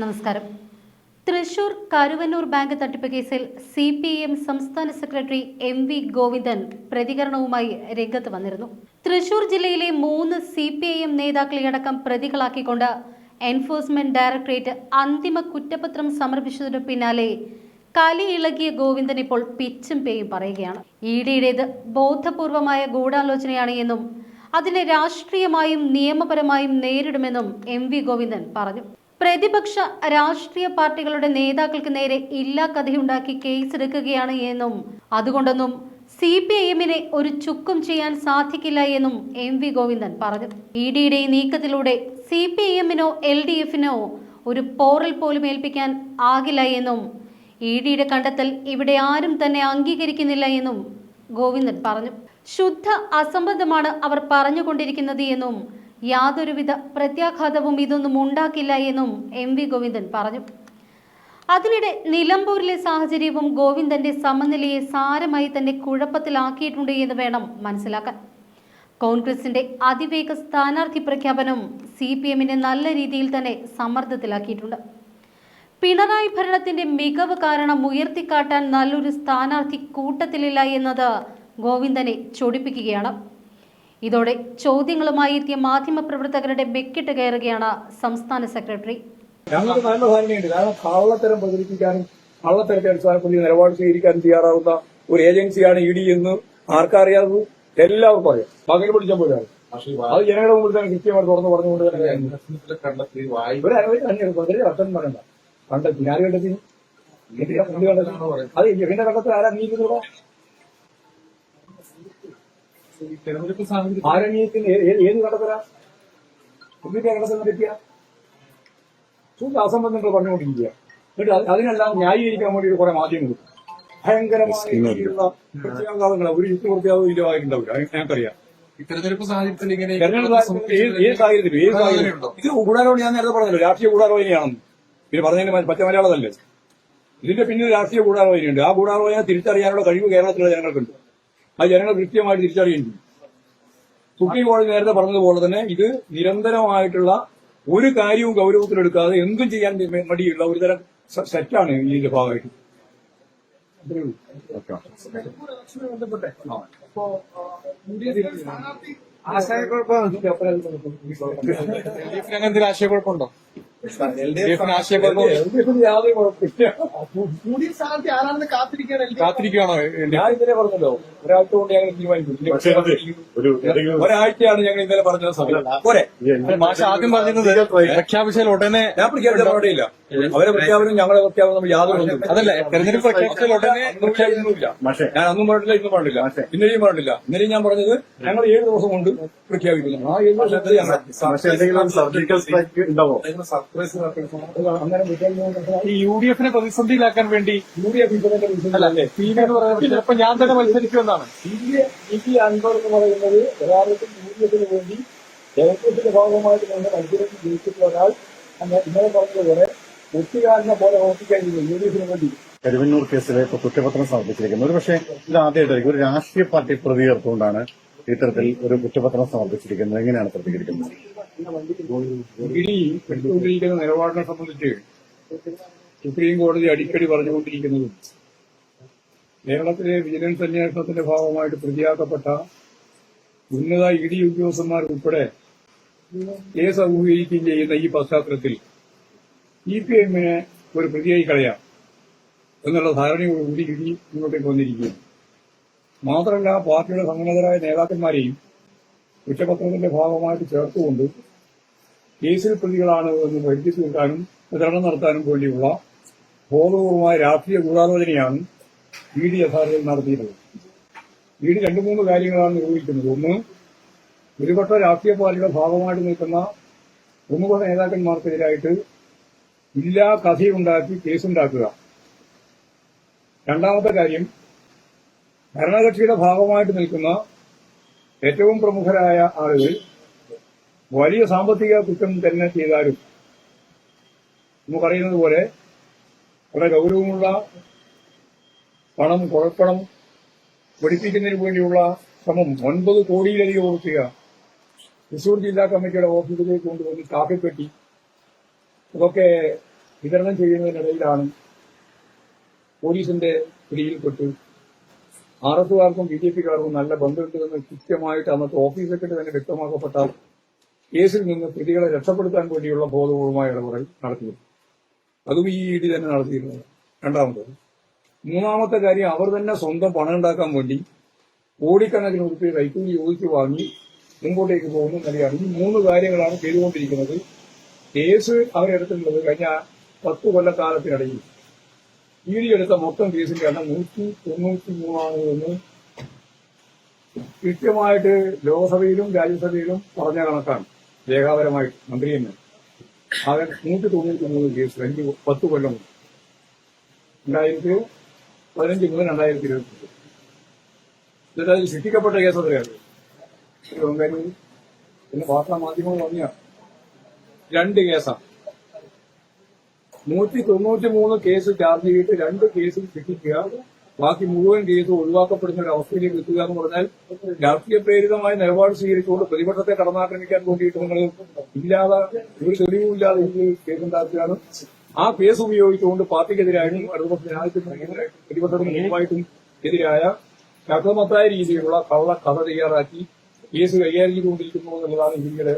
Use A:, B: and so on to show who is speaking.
A: നമസ്കാരം. തൃശൂർ കരുവന്നൂർ ബാങ്ക് തട്ടിപ്പ് കേസിൽ സി പി എം സംസ്ഥാന സെക്രട്ടറി എം വി ഗോവിന്ദൻ പ്രതികരണവുമായി രംഗത്ത് വന്നിരുന്നു. തൃശൂർ ജില്ലയിലെ മൂന്ന് സി പി ഐ എം നേതാക്കളെയടക്കം പ്രതികളാക്കിക്കൊണ്ട് എൻഫോഴ്സ്മെന്റ് ഡയറക്ടറേറ്റ് അന്തിമ കുറ്റപത്രം സമർപ്പിച്ചതിനു പിന്നാലെ കലി ഇളകിയ ഗോവിന്ദൻ ഇപ്പോൾ പിച്ചും പേയും പറയുകയാണ്. ഇ ഡിയുടേത് ബോധപൂർവമായ ഗൂഢാലോചനയാണ് എന്നും അതിനെ രാഷ്ട്രീയമായും നിയമപരമായും നേരിടുമെന്നും എം വി ഗോവിന്ദൻ പറഞ്ഞു. പ്രതിപക്ഷ രാഷ്ട്രീയ പാർട്ടികളുടെ നേതാക്കൾക്ക് നേരെ ഇല്ലാ കഥയുണ്ടാക്കി കേസെടുക്കുകയാണ് എന്നും അതുകൊണ്ടൊന്നും സി പി ഐ എമ്മിനെ ഒരു ചുക്കും ചെയ്യാൻ സാധിക്കില്ല എന്നും എം വി ഗോവിന്ദൻ പറഞ്ഞു. ഇ ഡിയുടെ നീക്കത്തിലൂടെ സി പി ഐ എമ്മിനോ എൽ ഡി എഫിനോ ഒരു പോറൽ പോലും ഏൽപ്പിക്കാൻ ആകില്ല എന്നും ഇ ഡിയുടെ കണ്ടെത്തൽ ഇവിടെ ആരും തന്നെ അംഗീകരിക്കുന്നില്ല എന്നും ഗോവിന്ദൻ പറഞ്ഞു. ശുദ്ധ അസംബന്ധമാണ് അവർ പറഞ്ഞുകൊണ്ടിരിക്കുന്നത് എന്നും യാതൊരുവിധ പ്രത്യാഘാതവും ഇതൊന്നും ഉണ്ടാക്കില്ല എന്നും എം വി ഗോവിന്ദൻ പറഞ്ഞു. അതിനിടെ നിലമ്പൂരിലെ സാഹചര്യവും ഗോവിന്ദന്റെ സമനിലയെ സാരമായി തന്നെ കുഴപ്പത്തിലാക്കിയിട്ടുണ്ട് എന്ന് വേണം മനസ്സിലാക്കാൻ. കോൺഗ്രസിന്റെ അതിവേഗ സ്ഥാനാർത്ഥി പ്രഖ്യാപനം സി പി എമ്മിനെ നല്ല രീതിയിൽ തന്നെ സമ്മർദ്ദത്തിലാക്കിയിട്ടുണ്ട്. പിണറായി ഭരണത്തിന്റെ മികവ് കാരണം ഉയർത്തിക്കാട്ടാൻ നല്ലൊരു സ്ഥാനാർത്ഥി കൂട്ടത്തിലില്ല എന്നത് ഗോവിന്ദനെ ചൊടിപ്പിക്കുകയാണ്. ഇതോടെ ചോദ്യങ്ങളുമായി എത്തിയ മാധ്യമപ്രവർത്തകരുടെ ബെക്കിട്ട് കയറുകയാണ് സംസ്ഥാന സെക്രട്ടറി.
B: ഞങ്ങൾക്ക് നല്ല ധാരണയുണ്ട്. കാരണം കള്ളത്തരം പ്രചരിപ്പിക്കാനും കള്ളത്തരത്തെ അടിസ്ഥാനപ്പെടുത്തി നിലപാട് സ്വീകരിക്കാനും തയ്യാറാവുന്ന ഒരു ഏജൻസിയാണ് ഇ ഡി എന്ന് ആർക്കറിയാതെ എല്ലാവർക്കും അറിയാം. പകൽ പിടിച്ച പോലെയാണ് അത് ജനങ്ങളുടെ മുമ്പിൽ തന്നെ കൃത്യമായിട്ട് തുറന്നു പറഞ്ഞുകൊണ്ട് തന്നെ.
C: കണ്ടെത്തി
B: വളരെ അർത്ഥം പറയണ്ട. കണ്ടെത്തി. ആര് കണ്ടെത്തി? അത് എന്റെ കണ്ടെത്തി ആരാ അംഗീകരിക്കുന്നത്
C: തെരഞ്ഞെടുപ്പ് സാഹചര്യം
B: ആരംഗീകരിക്കുന്ന ഏത് കണ്ടെത്തരാ എന്തിന്റെ കണ്ടെത്തുന്ന പറ്റിയ ശുദ്ധ അസംബന്ധങ്ങൾ പറഞ്ഞുകൊണ്ടിരിക്കുക എന്നിട്ട് അത് അതിനെല്ലാം ന്യായീകരിക്കാൻ വേണ്ടി കുറെ മാധ്യമങ്ങൾ ഭയങ്കരമായിട്ടുള്ള പ്രത്യാഘാതങ്ങളാണ് പ്രത്യാഘാതങ്ങൾ ഒരു യുക്തി പ്രത്യാഘാതം ഇല്ലാതായിട്ടുണ്ടാവില്ല. ഞങ്ങൾക്കറിയാം.
C: തെരഞ്ഞെടുപ്പ് സാഹചര്യത്തിൽ ഇങ്ങനെ
B: ഏത് സാഹചര്യത്തിലും ഏത് ഇത് ഗൂഢാലോചന ഞാൻ നേരത്തെ പറഞ്ഞല്ലോ. രാഷ്ട്രീയ ഗൂഢാലോചനയാണെന്ന് പിന്നെ പറഞ്ഞതിന് പച്ച മലയാളമല്ലേ ഇതിന്റെ പിന്നിൽ രാഷ്ട്രീയ ഗൂഢാലോചനയുണ്ട് ആ ഗൂഢാലോചന തിരിച്ചറിയാനുള്ള കഴിവ് കേരളത്തിലുള്ള ജനങ്ങൾക്കുണ്ട്. ആ ജനങ്ങൾ കൃത്യമായിട്ട് തിരിച്ചറിയുന്നുണ്ട് സുപ്രീം കോടതി നേരത്തെ പറഞ്ഞതുപോലെ തന്നെ ഇത് നിരന്തരമായിട്ടുള്ള ഒരു കാര്യവും ഗൗരവത്തിലെടുക്കാതെ എന്തും ചെയ്യാൻ മടിയുള്ള ഒരു തരം സ- സെറ്റാണ് ഇതിന്റെ ഭാഗമായിട്ട്.
C: ആശയക്കുഴപ്പം. അങ്ങനത്തെ ആശയക്കുഴപ്പമുണ്ടോ?
B: യാതൊരു കുഴപ്പമില്ല.
D: പുതിയ ആരാണെന്ന്. കാത്തിരിക്കുകയാണോ
B: ഞാൻ ഇന്നലെ പറഞ്ഞല്ലോ ഒരാഴ്ച കൊണ്ട് ഞങ്ങൾ തീരുമാനിക്കും ഒരാഴ്ചയാണ് ഞങ്ങൾ ഇന്നലെ പറഞ്ഞ സമയം പോരെ.
C: മാഷ ആദ്യം പറഞ്ഞിരുന്നത് പ്രഖ്യാപിച്ചാൽ ഉടനെ
B: ഞാൻ പ്രഖ്യാപിച്ച മറുപടിയില്ല അവരെ പ്രഖ്യാപനം ഞങ്ങളെ പ്രഖ്യാപനം നമ്മൾ യാതൊരു അതല്ല
C: അതല്ലേ തെരഞ്ഞെടുപ്പ് പ്രഖ്യാപനത്തിൽ ഉടനെ
B: പ്രഖ്യാപിക്കുന്നില്ല ഞാൻ അന്നും പറഞ്ഞില്ല. ഇന്നും പറഞ്ഞില്ല ഇന്നലെയും പറഞ്ഞില്ല ഇന്നലെയും ഞാൻ പറഞ്ഞത് ഞങ്ങൾ ഏഴ് ദിവസം കൊണ്ട് പ്രഖ്യാപിക്കുന്നു. ആ ഏഴ് ദിവസത്തിൽ ഞങ്ങൾ
E: സർജിക്കൽ സ്ട്രൈക്ക് ഉണ്ടാവോ?
B: അങ്ങനെ
C: ഈ യു ഡി എഫിനെ പ്രതിസന്ധിയിലാക്കാൻ വേണ്ടി
B: യു ഡി എഫ്
C: അല്ലേ പി എന്ന് പറയുന്നത് ചിലപ്പോ ഞാൻ തന്നെ മത്സരിക്കുമെന്നാണ്
B: എന്നാണ്. പി അൻവർ എന്ന് പറയുന്നത് യഥാർത്ഥത്തിൽ യു ഡി എഫിന് വേണ്ടി ജനത്തിന്റെ ഭാഗമായിട്ട് ഞങ്ങൾ മത്സരം ജയിച്ചിട്ടുള്ള ഒരാൾ ഇന്നലെ പറഞ്ഞതുപോലെ ഒറ്റുകാരനെ പോലെ ഓർപ്പിക്കാൻ വേണ്ടി
E: കരുവന്നൂർ കേസിലെ ഇപ്പൊ കുറ്റപത്രം സമർപ്പിച്ചിരിക്കുന്നു. ഒരു പക്ഷേ ഇത് ആദ്യമായിട്ടായിരിക്കും. ഒരു രാഷ്ട്രീയ പാർട്ടി പ്രതി ചേർത്തുകൊണ്ടാണ് ഇത്തരത്തിൽ ഒരു കുറ്റപത്രം സമർപ്പിച്ചിരിക്കുന്നത്. എങ്ങനെയാണ് പ്രതികരിക്കുന്നത്?
B: ഇനി എടുത്തുകൊണ്ടിരിക്കുന്ന നിലപാടിനെ സംബന്ധിച്ച് സുപ്രീം കോടതി അടിക്കടി പറഞ്ഞുകൊണ്ടിരിക്കുന്നതും കേരളത്തിലെ വിജിലൻസ് അന്വേഷണത്തിന്റെ ഭാഗമായിട്ട് പ്രതിയാക്കപ്പെട്ട ഉന്നത ഇ ഡി ഉദ്യോഗസ്ഥന്മാർ ഉൾപ്പെടെ കേസ് അഭിമുഖീകരിക്കുകയും ചെയ്യുന്ന ഈ പശ്ചാത്തലത്തിൽ ഇ പി ഒരു പ്രതിയായി കളയാം. എന്നുള്ള ധാരണയോടുകൂടി ഇടി മുന്നോട്ടേക്ക് വന്നിരിക്കുകയാണ് മാത്രമല്ല പാർട്ടിയുടെ സംഘടനതരായ നേതാക്കന്മാരെയും കുറ്റപത്രത്തിന്റെ ഭാഗമായിട്ട് ചേർത്തുകൊണ്ട് കേസിൽ പ്രതികളാണ് എന്ന് വരുത്തി തീർക്കാനും വിതരണം നടത്താനും വേണ്ടിയുള്ള ബോധപൂർവമായ രാഷ്ട്രീയ ഗൂഢാലോചനയാണ് ഇ ഡി യഥാർത്ഥത്തിൽ നടത്തിയിട്ടുള്ളത്. ഇ ഡി രണ്ടു മൂന്ന് കാര്യങ്ങളാണ് നിർവഹിക്കുന്നത് ഒന്ന് ഒരുപക്ഷ രാഷ്ട്രീയ പാർട്ടിയുടെ ഭാഗമായിട്ട് നിൽക്കുന്ന പ്രമുഖ നേതാക്കന്മാർക്കെതിരായിട്ട് ഇല്ലാ കഥയുണ്ടാക്കി കേസുണ്ടാക്കുക. രണ്ടാമത്തെ കാര്യം ഭരണകക്ഷിയുടെ ഭാഗമായിട്ട് നിൽക്കുന്ന ഏറ്റവും പ്രമുഖരായ ആളുകൾ വലിയ സാമ്പത്തിക കുറ്റം തന്നെ ചെയ്താലും നമുക്കറിയുന്നത് പോലെ വളരെ ഗൗരവമുള്ള പണം കുഴപ്പണം പഠിപ്പിക്കുന്നതിന് വേണ്ടിയുള്ള ശ്രമം ഒൻപത് കോടിയിലധികം ഓർക്കുക തൃശൂർ ജില്ലാ കമ്മിറ്റിയുടെ ഓഫീസിലേക്ക് കൊണ്ടുവന്ന് കാപ്പിപ്പെട്ടി ഇതൊക്കെ വിതരണം ചെയ്യുന്നതിനിടയിലാണ് പോലീസിന്റെ പിടിയിൽപ്പെട്ട്. ആർ എസുകാർക്കും ബി ജെ പിക്കാർക്കും നല്ല ബന്ധമുണ്ടെന്ന് കൃത്യമായിട്ട് അന്നത്തെ ഓഫീസ് സെക്രട്ടറി തന്നെ വ്യക്തമാക്കപ്പെട്ട കേസിൽ നിന്ന് പ്രതികളെ രക്ഷപ്പെടുത്താൻ വേണ്ടിയുള്ള ബോധപൂർവമായ ഇടപെടൽ നടത്തിയിരുന്നു അതും ഈ ഇടി തന്നെ നടത്തിയിരുന്നത്. രണ്ടാമത് മൂന്നാമത്തെ കാര്യം അവർ തന്നെ സ്വന്തം പണം ഉണ്ടാക്കാൻ വേണ്ടി കോടിക്കണക്കിന് ഉറുപ്പിക കൈക്കൂലി ചോദിച്ചു വാങ്ങി മുമ്പോട്ടേക്ക് പോകുന്ന നിലയാണ് ഈ മൂന്ന് കാര്യങ്ങളാണ് ചെയ്തുകൊണ്ടിരിക്കുന്നത്. കേസ് അവരെടുത്തിട്ടുള്ളത് കഴിഞ്ഞ പത്ത് കൊല്ലക്കാലത്തിനിടയിൽ ഇ ഡി എടുത്ത മൊത്തം കേസിന്റെ എണ്ണം നൂറ്റി തൊണ്ണൂറ്റി മൂന്നാണ് എന്ന് കൃത്യമായിട്ട് ലോക്സഭയിലും രാജ്യസഭയിലും പറഞ്ഞ കണക്കാണ്. രേഖാപരമായിട്ട് മന്ത്രി തന്നെ. ആകെ നൂറ്റി തൊണ്ണൂറ്റി മൂന്ന് കേസ് അഞ്ച് പത്ത് കൊല്ലം. രണ്ടായിരത്തി പതിനഞ്ച് മുതൽ രണ്ടായിരത്തി ഇരുപത്തി എന്നിട്ട് അതിൽ ശിക്ഷിക്കപ്പെട്ട കേസ് ബംഗാളൂർ പിന്നെ വാർത്താ മാധ്യമങ്ങൾ പറഞ്ഞ രണ്ട് കേസാണ്. നൂറ്റി തൊണ്ണൂറ്റി മൂന്ന് കേസ് ചാർജ് ചെയ്തിട്ട് രണ്ട് കേസിൽ ശിക്ഷിക്കുക ബാക്കി മുഴുവൻ കേസും ഒഴിവാക്കപ്പെടുന്ന ഒരു അവസ്ഥയിലേക്ക് എത്തുക എന്ന് പറഞ്ഞാൽ രാഷ്ട്രീയ പ്രേരിതമായ നിലപാട് സ്വീകരിച്ചുകൊണ്ട് പ്രതിപക്ഷത്തെ കടന്നാക്രമിക്കാൻ വേണ്ടിയിട്ട് നിങ്ങൾ ഇല്ലാതെ ഒരു തെളിവുമില്ലാതെ കേസ് കേസുണ്ടാക്കുകയാണ് ആ കേസ് ഉപയോഗിച്ചുകൊണ്ട് പാർട്ടിക്കെതിരായും ഇടതുപക്ഷ ജനാധിപത്യത്തിനെതിരെ പ്രതിപക്ഷത്തിന് മുമ്പായിട്ടും എതിരായ ശക്തമത്തായ രീതിയിലുള്ള കള്ള കഥ തയ്യാറാക്കി കേസ് കൈകാര്യം ചെയ്തുകൊണ്ടിരിക്കുന്നു എന്നുള്ളതാണ് ഇന്ത്യയുടെ